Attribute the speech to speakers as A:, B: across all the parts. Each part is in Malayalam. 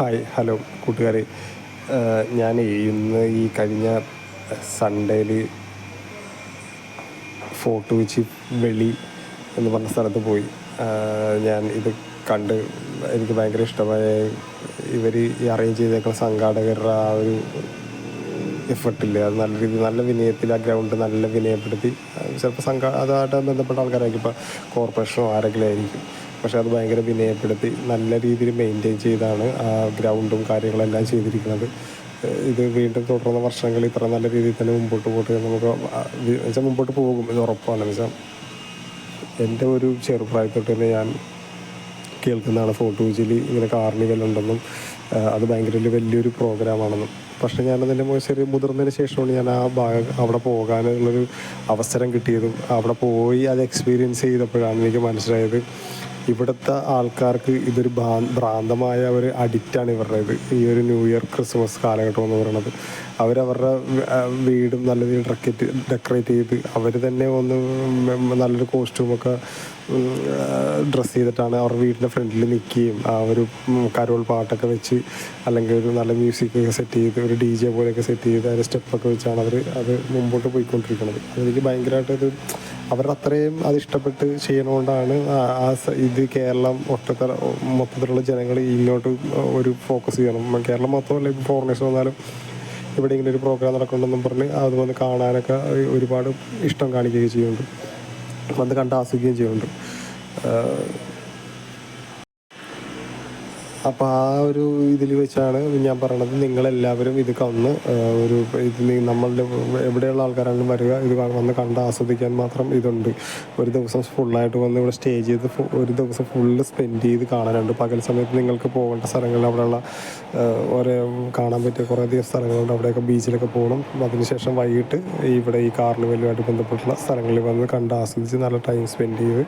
A: ഹായ് ഹലോ കൂട്ടുകാരെ. ഞാൻ ഇന്ന് ഈ കഴിഞ്ഞ സൺഡേയിൽ ഫോർട്ട് കൊച്ചി വെളി എന്ന് പറഞ്ഞ സ്ഥലത്ത് പോയി. ഞാൻ ഇത് കണ്ട് എനിക്ക് ഭയങ്കര ഇഷ്ടമായ ഇവർ ഈ അറേഞ്ച് ചെയ്തേക്കുന്ന സംഘാടകരുടെ ആ ഒരു എഫർട്ടില്ലേ അത് നല്ല രീതിയിൽ നല്ല വിനയത്തിൽ ആ ഗ്രൗണ്ട് നല്ല വിനയപ്പെടുത്തി. ചിലപ്പോൾ സംഘ അതുമായിട്ട് ബന്ധപ്പെട്ട ആൾക്കാരായിരിക്കും. ഇപ്പോൾ കോർപ്പറേഷനോ ആരെങ്കിലും ആയിരിക്കും. പക്ഷെ അത് ഭയങ്കര വിനയപ്പെടുത്തി നല്ല രീതിയിൽ മെയിന്റെയിൻ ചെയ്താണ് ആ ഗ്രൗണ്ടും കാര്യങ്ങളെല്ലാം ചെയ്തിരിക്കുന്നത്. ഇത് വീണ്ടും തുടർന്ന വർഷങ്ങൾ ഇത്ര നല്ല രീതിയിൽ തന്നെ മുമ്പോട്ട് പോട്ട് നമുക്ക് വെച്ചാൽ മുമ്പോട്ട് പോകും ഇത് ഉറപ്പാണ്. വെച്ചാൽ എന്റെ ഒരു ചെറുപ്രായത്തിൽ തന്നെ ഞാൻ കേൾക്കുന്നതാണ് ഫോർട്ട് കൊച്ചിയിൽ ഇങ്ങനെ കാർണിവൽ ഉണ്ടെന്നും അത് ഭയങ്കര വലിയൊരു പ്രോഗ്രാമാണെന്നും പക്ഷേ ഞാനതിന്റെ ചെറിയ മുതിർന്നതിന് ശേഷമാണ് ഞാൻ ആ ഭാഗം അവിടെ പോകാനുള്ളൊരു അവസരം കിട്ടിയതും അവിടെ പോയി അത് എക്സ്പീരിയൻസ് ചെയ്തപ്പോഴാണ് എനിക്ക് മനസ്സിലായത് ഇവിടുത്തെ ആൾക്കാർക്ക് ഇതൊരു ഭ്രാ- ഭ്രാന്തമായ ഒരു അഡിക്റ്റാണ് ഇത് ഈ ഒരു ന്യൂ ഇയർ ക്രിസ്മസ് കാലഘട്ടം എന്ന് പറയുന്നത് അവരവരുടെ വീടും നല്ല രീതിയിൽ ഡെക്കറേറ്റ് ഡെക്കറേറ്റ് ചെയ്ത് അവർ തന്നെ ഒന്ന് നല്ലൊരു കോസ്റ്റ്യൂമൊക്കെ ഡ്രസ്സ് ചെയ്തിട്ടാണ് അവർ വീടിന്റെ ഫ്രണ്ടിൽ നിൽക്കുകയും ആ ഒരു കരോൾ പാട്ടൊക്കെ വെച്ച് അല്ലെങ്കിൽ ഒരു നല്ല മ്യൂസിക് ഒക്കെ സെറ്റ് ചെയ്ത് ഒരു ഡി ജെ പോലെയൊക്കെ സെറ്റ് ചെയ്ത് അതിന്റെ സ്റ്റെപ്പൊക്കെ വെച്ചാണ് അവർ അത് മുമ്പോട്ട് പോയിക്കൊണ്ടിരിക്കുന്നത്. അതെനിക്ക് ഭയങ്കരമായിട്ടൊരു അവർ അത്രയും അത് ഇഷ്ടപ്പെട്ട് ചെയ്യണോണ്ടാണ് ആ- ആ ഇത് കേരളം ഒട്ടത്ത മൊത്തത്തിലുള്ള ജനങ്ങൾ ഇങ്ങോട്ട് ഒരു ഫോക്കസ് ചെയ്യണം. കേരളം മൊത്തമല്ല ഇപ്പോൾ ഫോറിനേഴ്സ് വന്നാലും ഇവിടെ ഇങ്ങനെ ഒരു പ്രോഗ്രാം നടക്കുന്നുണ്ടെന്നും പറഞ്ഞ് അത് വന്ന് കാണാനൊക്കെ ഒരുപാട് ഇഷ്ടം കാണിക്കുകയും ചെയ്യുന്നുണ്ട്. വന്ന് കണ്ട് ആസ്വദിക്കുകയും ചെയ്യുന്നുണ്ട്. അപ്പോൾ ആ ഒരു ഇതിൽ വെച്ചാണ് ഞാൻ പറയണത് നിങ്ങളെല്ലാവരും ഇത് കന്ന് ഒരു ഇത് നമ്മളുടെ എവിടെയുള്ള ആൾക്കാരാണെങ്കിലും വരിക ഇത് വന്ന് കണ്ട് ആസ്വദിക്കാൻ മാത്രം ഇതുണ്ട്. ഒരു ദിവസം ഫുള്ളായിട്ട് വന്ന് ഇവിടെ സ്റ്റേ ചെയ്ത് ഒരു ദിവസം ഫുള്ള് സ്പെൻഡ് ചെയ്ത് കാണാനുണ്ട്. പകൽ സമയത്ത് നിങ്ങൾക്ക് പോകേണ്ട സ്ഥലങ്ങളിൽ അവിടെയുള്ള ഓരോ കാണാൻ പറ്റിയ കുറേ അധികം സ്ഥലങ്ങളുണ്ട് അവിടെയൊക്കെ ബീച്ചിലൊക്കെ പോകണം അതിനുശേഷം വൈകിട്ട് ഇവിടെ ഈ കാർണിവലുമായിട്ട് ബന്ധപ്പെട്ടുള്ള സ്ഥലങ്ങളിൽ വന്ന് കണ്ട് ആസ്വദിച്ച് നല്ല ടൈം സ്പെൻഡ് ചെയ്ത്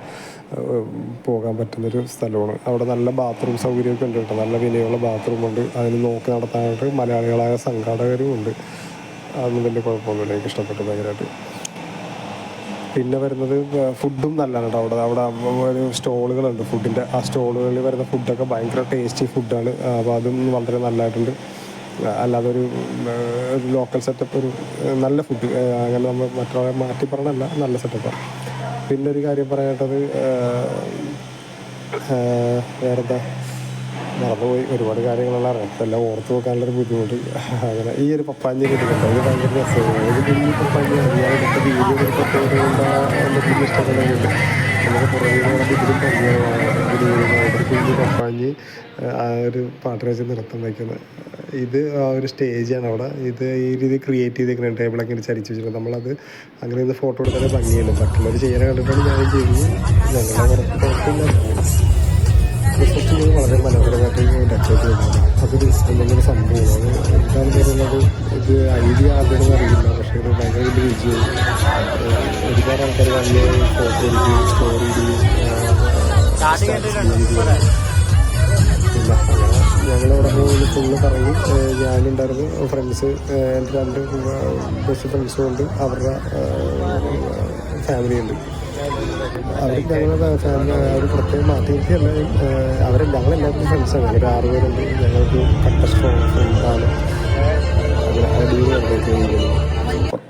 A: പോകാൻ പറ്റുന്നൊരു സ്ഥലമാണ്. അവിടെ നല്ല ബാത്റൂം സൗകര്യമൊക്കെ ഉണ്ട്. കേട്ടോ നല്ല വിലയുള്ള ബാത്റൂമുണ്ട് അതിന് നോക്കി നടത്താനായിട്ട് മലയാളികളായ സംഘാടകരും ഉണ്ട്. അതൊന്നും വലിയ കുഴപ്പമൊന്നുമില്ല. എനിക്ക് ഇഷ്ടപ്പെട്ടു ഭയങ്കരമായിട്ട്. പിന്നെ വരുന്നത് ഫുഡും നല്ലതാണ് കേട്ടോ അവിടെ. അവിടെ ഒരു സ്റ്റോളുകളുണ്ട്. ഫുഡിന്റെ ആ സ്റ്റോളുകളിൽ വരുന്ന ഫുഡൊക്കെ ഭയങ്കര ടേസ്റ്റി ഫുഡാണ് അപ്പോൾ അതും വളരെ നല്ലതായിട്ടുണ്ട്. അല്ലാതെ ഒരു ഒരു ലോക്കൽ സെറ്റപ്പ് ഒരു നല്ല ഫുഡ് അങ്ങനെ നമ്മൾ മറ്റൊരാളെ മാറ്റി പറഞ്ഞല്ല. നല്ല സെറ്റപ്പാണ് പിന്നെ ഒരു കാര്യം പറയാനായിട്ടത് വേറെന്താ? മറന്നുപോയി ഒരുപാട് കാര്യങ്ങളുള്ള എല്ലാം ഓർത്ത് വെക്കാനുള്ളൊരു ബുദ്ധിമുട്ട് അങ്ങനെ ഈ ഒരു പപ്പാഞ്ചി കിട്ടുന്നുണ്ട് അത് ഭയങ്കര രസമാണ് ഒരു കുഞ്ഞു ഞാൻ എടുത്ത വീഡിയോ എടുത്തിട്ട് എന്തെങ്കിലും ഇഷ്ടപ്പെടുന്നുണ്ട് നമുക്ക് പുറകെ നടന്ന് ഇതിലും ഒരു പപ്പാഞ്ചി ആ ഒരു പാട്ട് വെച്ച് നൃത്തം വയ്ക്കുന്നത് ഇത് ആ ഒരു സ്റ്റേജാണ് അവിടെ ഇത് ഈ രീതി ക്രിയേറ്റ് ചെയ്തേക്കുന്നത് ടേബിളൊക്കെ ഇങ്ങനെ ചരിച്ച് വെച്ചിട്ടുണ്ട് നമ്മളത് അങ്ങനെ ഒന്ന് ഫോട്ടോ എടുക്കാൻ ഭംഗിയുണ്ട് മറ്റുള്ളവർ ചെയ്യാൻ കണ്ടിട്ടാണ് ഞാൻ ചെയ്യുന്നത് ഞങ്ങളുടെ പുറത്ത് കുഴപ്പമില്ല ഇത് ഐഡിയ ആരുടെയെന്ന് അറിയില്ല. പക്ഷേ ഒരു ഭയങ്കര വലിയ വിജയം ഒരുപാട് ആൾക്കാർ വന്ന് ഫോട്ടോ എടുക്കുകയും സ്റ്റോറി പിന്നെ അങ്ങനെ ഞങ്ങളവിടെ പോയി ഫുള്ള് കറങ്ങി ഞാനുണ്ടായിരുന്നു. ഫ്രണ്ട്സ് എന്റെ രണ്ട് ബെസ്റ്റ് ഫ്രണ്ട്സും ഉണ്ട്. അവരുടെ ഫാമിലി ഉണ്ട്. അവർക്ക് ഞങ്ങളുടെ ഒരു പ്രത്യേകം മാറ്റിയിട്ട് അവരെ ഞങ്ങളെല്ലാവർക്കും ഫ്രണ്ട്സാണ് ഒരു ആറ് പേരുണ്ട്. ഞങ്ങൾക്ക് കട്ട സ്ട്രോങ് ഫ്രണ്ട്സാണ് അങ്ങനെ അടിയിൽ ഞങ്ങൾക്ക്